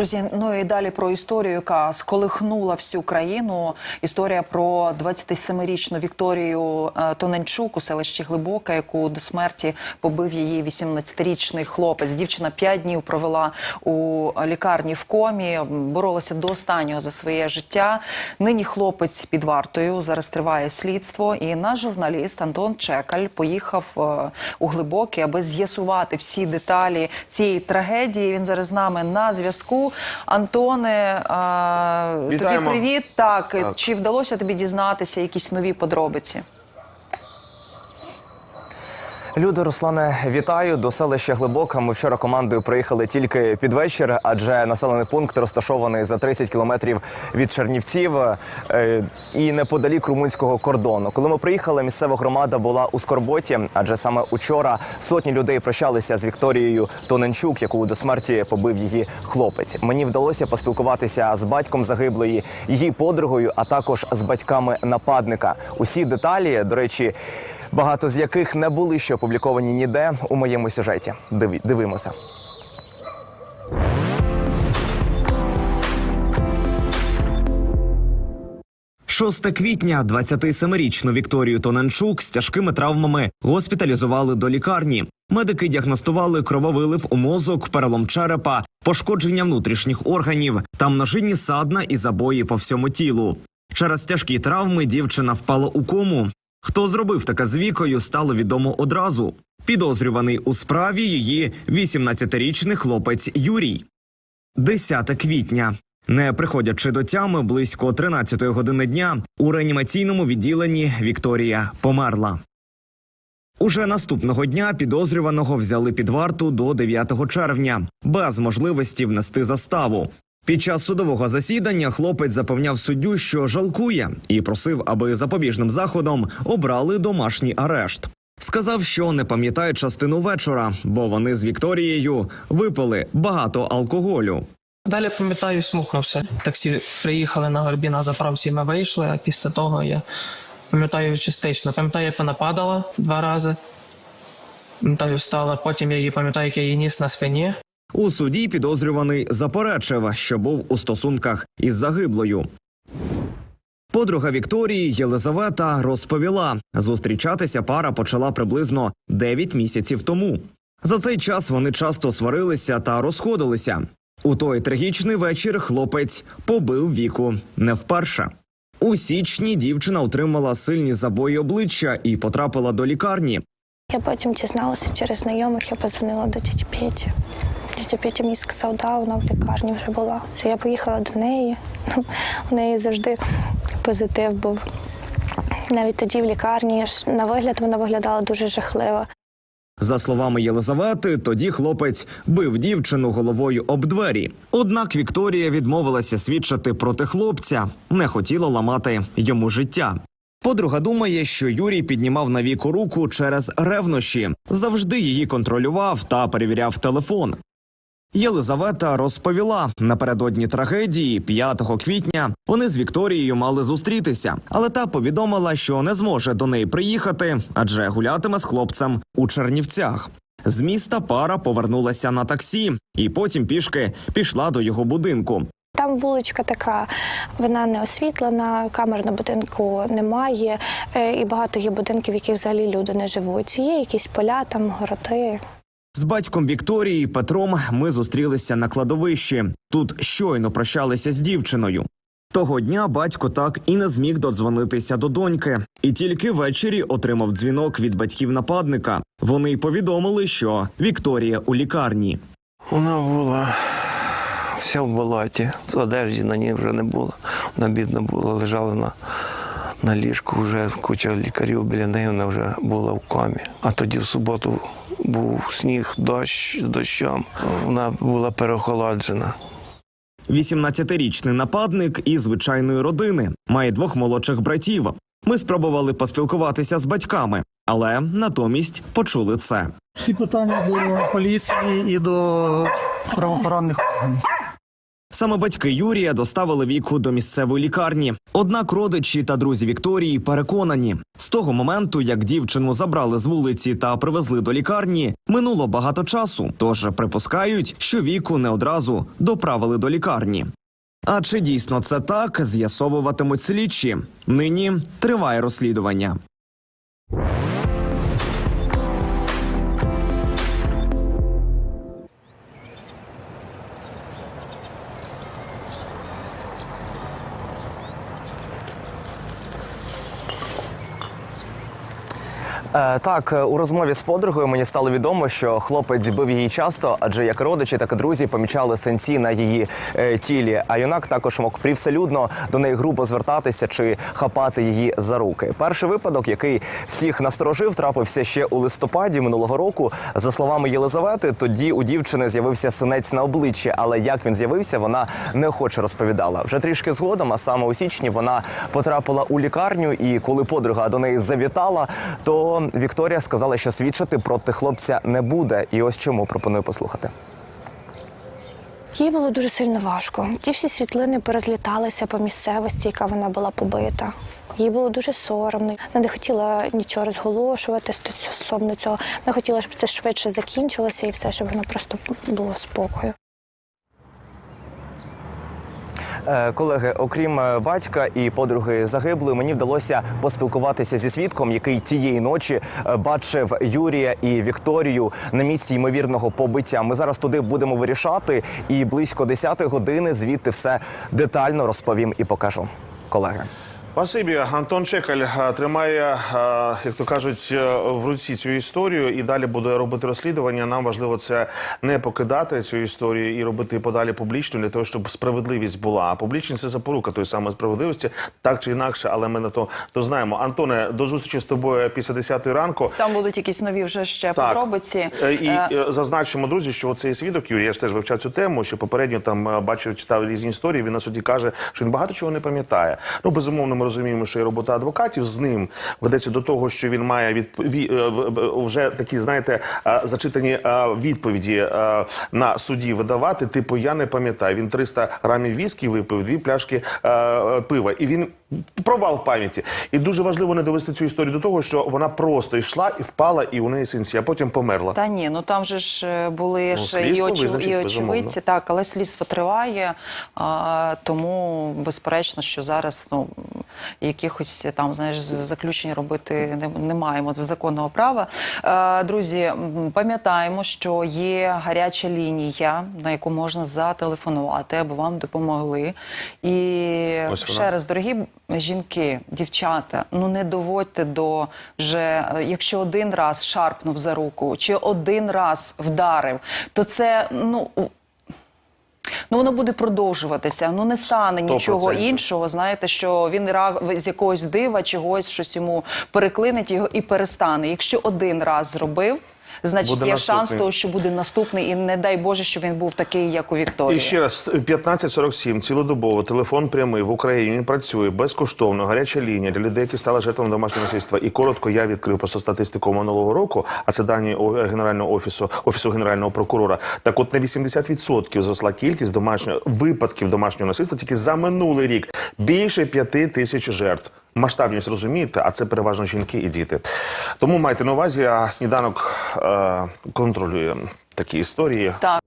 Друзі, ну і далі про історію, яка сколихнула всю країну. Історія про 27-річну Вікторію е, Тоненчук у селищі Глибоке, яку до смерті побив її 18-річний хлопець. Дівчина 5 днів провела у лікарні в комі, боролася до останнього за своє життя. Нині хлопець під вартою. Зараз триває слідство. І наш журналіст Антон Чекаль поїхав е, у Глибоке, аби з'ясувати всі деталі цієї трагедії. Він зараз з нами на зв'язку. Антоне, а, тобі привіт. Так, Так. чи вдалося тобі дізнатися якісь нові подробиці? Люди, Руслане, вітаю до селища Глибока. Ми вчора командою приїхали тільки під вечір, адже населений пункт розташований за 30 кілометрів від Чернівців е, і неподалік румунського кордону. Коли ми приїхали, місцева громада була у скорботі, адже саме учора сотні людей прощалися з Вікторією Тоненчук, яку до смерті побив її хлопець. Мені вдалося поспілкуватися з батьком загиблої, її подругою, а також з батьками нападника. Усі деталі, до речі. Багато з яких не були ще опубліковані ніде у моєму сюжеті. Диві- дивимося. Шосте квітня 27-річну Вікторію Тоненчук з тяжкими травмами госпіталізували до лікарні. Медики діагностували крововилив у мозок, перелом черепа, пошкодження внутрішніх органів та множинні садна і забої по всьому тілу. Через тяжкі травми дівчина впала у кому. Хто зробив таке з вікою, стало відомо одразу. Підозрюваний у справі її 18-річний хлопець Юрій. 10 квітня. Не приходячи до тями близько 13 години дня, у реанімаційному відділенні Вікторія померла. Уже наступного дня підозрюваного взяли під варту до 9 червня, без можливості внести заставу. Під час судового засідання хлопець запевняв суддю, що жалкує, і просив, аби запобіжним заходом обрали домашній арешт. Сказав, що не пам'ятає частину вечора, бо вони з Вікторією випили багато алкоголю. Далі пам'ятаю, смухнувся. Таксі приїхали на горбі на заправці. Ми вийшли. А після того я пам'ятаю частично. Пам'ятаю, як вона падала два рази. Пам'ятаю, встала. Потім я її пам'ятаю, як я її ніс на спині. У суді підозрюваний заперечив, що був у стосунках із загиблою. Подруга Вікторії Єлизавета розповіла, зустрічатися пара почала приблизно 9 місяців тому. За цей час вони часто сварилися та розходилися. У той трагічний вечір хлопець побив віку не вперше. У січні дівчина отримала сильні забої обличчя і потрапила до лікарні. Я потім дізналася через знайомих, я позвонила до тіті Петі. Тітя Петя мені сказав, да, вона в лікарні вже була. Це я поїхала до неї. У неї завжди позитив був. Навіть тоді в лікарні на вигляд вона виглядала дуже жахливо. За словами Єлизавети, тоді хлопець бив дівчину головою об двері. Однак Вікторія відмовилася свідчити проти хлопця, не хотіла ламати йому життя. Подруга думає, що Юрій піднімав на віку руку через ревнощі, завжди її контролював та перевіряв телефон. Єлизавета розповіла напередодні трагедії 5 квітня вони з Вікторією мали зустрітися, але та повідомила, що не зможе до неї приїхати, адже гулятиме з хлопцем у Чернівцях. З міста пара повернулася на таксі і потім пішки пішла до його будинку. Там вуличка така, вона не освітлена, камер на будинку немає, е, і багато є будинків, в яких взагалі люди не живуть. Є якісь поля, там городи. З батьком Вікторії Петром ми зустрілися на кладовищі. Тут щойно прощалися з дівчиною. Того дня батько так і не зміг додзвонитися до доньки, і тільки ввечері отримав дзвінок від батьків нападника. Вони й повідомили, що Вікторія у лікарні. Вона була вся в болоті. Одежі на ній вже не було. Вона бідна була, лежала на, на ліжку, вже куча лікарів біля неї, вона вже була в комі. А тоді в суботу був сніг, дощ з дощом. Вона була переохолоджена. 18-річний нападник із звичайної родини має двох молодших братів. Ми спробували поспілкуватися з батьками, але натомість почули це. Всі питання до поліції і до правоохоронних органів. Саме батьки Юрія доставили віку до місцевої лікарні. Однак родичі та друзі Вікторії переконані, з того моменту, як дівчину забрали з вулиці та привезли до лікарні, минуло багато часу. Тож припускають, що віку не одразу доправили до лікарні. А чи дійсно це так, з'ясовуватимуть слідчі. Нині триває розслідування. Так, е, у розмові з подругою мені стало відомо, що хлопець бив її часто, адже як родичі, так і друзі помічали синці на її е, тілі. А юнак також мог привселюдно до неї грубо звертатися чи хапати її за руки. Перший випадок, який всіх насторожив, трапився ще у листопаді минулого року. За словами Єлизавети, тоді у дівчини з'явився синець на обличчі, але як він з'явився, вона неохоче розповідала. Вже трішки згодом, а саме у січні, вона потрапила у лікарню, і коли подруга до неї завітала, то Вікторія сказала, що свідчити проти хлопця не буде. І ось чому пропоную послухати. Їй було дуже сильно важко. Ті всі світлини порозліталися по місцевості, яка вона була побита. Їй було дуже соромно. Вона не хотіла нічого розголошувати стосовно цього. Вона хотіла, щоб це швидше закінчилося і все, щоб вона просто було спокою. Е, Колеги, окрім е, батька і подруги загиблої, мені вдалося поспілкуватися зі свідком, який тієї ночі е, бачив Юрія і Вікторію на місці ймовірного побиття. Ми зараз туди будемо вирішати, і близько 10 години звідти все детально розповім і покажу. Колеги. Спасибі. Антон Чекаль е, тримає, е, як то кажуть, е, в руці цю історію і далі буде робити розслідування. Нам важливо це не покидати цю історію і робити подалі публічно для того, щоб справедливість була. А публічність це запорука тої самої справедливості, так чи інакше, але ми на то, то знаємо. Антоне, до зустрічі з тобою після 10 ранку. Там будуть якісь нові вже ще Так. подробиці. І Е, зазначимо, друзі, що цей свідок Юрій, я ж теж вивчав цю тему, що попередньо там бачив, читав різні історії. Він на суді каже, що він багато чого не пам'ятає. Ну безумовно, ми розуміємо, що і робота адвокатів з ним ведеться до того, що він має від ві- е, в- вже такі, знаєте, е, зачитані е, відповіді е, на суді видавати. Типу, я не пам'ятаю. Він 300 грамів віскі випив, дві пляшки е, е, пива, і він провал в пам'яті. І дуже важливо не довести цю історію до того, що вона просто йшла і впала, і у неї синці, а потім померла. Та ні, ну там же ж е, були Ну, ж і, очі, і очевидці, так, але слідство триває, а, тому безперечно, що зараз ну якихось там знаєш заключень робити не, не маємо. Це законного права. Е, друзі, пам'ятаємо, що є гаряча лінія, на яку можна зателефонувати, аби вам допомогли. І Ось вона. ще раз, дорогі жінки, дівчата, ну не доводьте до вже, е, якщо один раз шарпнув за руку, чи один раз вдарив, то це ну. Ну, воно буде продовжуватися. Ну не стане Сто нічого процентів. іншого. Знаєте, що він ра- з якогось дива, чогось щось йому переклинить його і перестане. Якщо один раз зробив, значить Буде є наступний. шанс того, що буде наступний, і не дай Боже, що він був такий, як у Вікторії. І ще раз 1547, цілодобово, телефон прямий в Україні. Він працює безкоштовно. Гаряча лінія для людей, які стали жертвами домашнього насильства. І коротко я відкрив просто статистику минулого року. А це дані генерального офісу офісу генерального прокурора. Так, от на 80% зросла кількість домашнього випадків домашнього насильства тільки за минулий рік. Більше п'яти тисяч жертв. Масштабність розумієте, а це переважно жінки і діти. Тому майте на увазі, а сніданок е, контролює такі історії. Так,